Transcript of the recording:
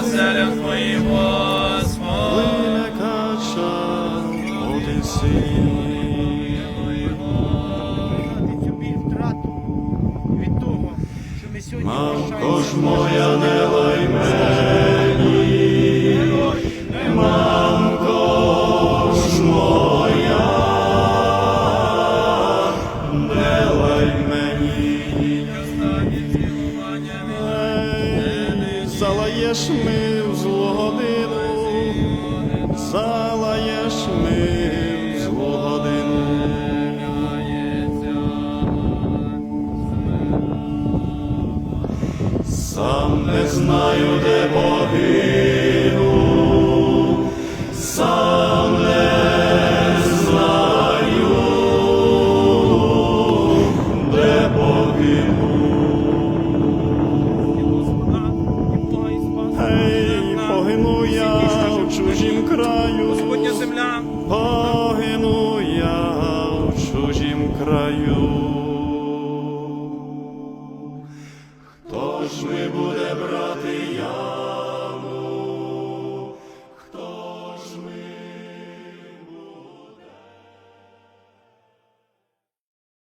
каша, бо ти Оселя Твої, Господи. Плине каша, син. цю біль втрату від того, що ми сьогодні Мамко моя, не лай мені, мамко ж не лай мені. Ей, Залаєш ми в злогодину, залаєш ми в злогодину. Сам не знаю, де погину, у чужім краю, Господня земля, погину я у чужім краю. Хто ж ми буде брати?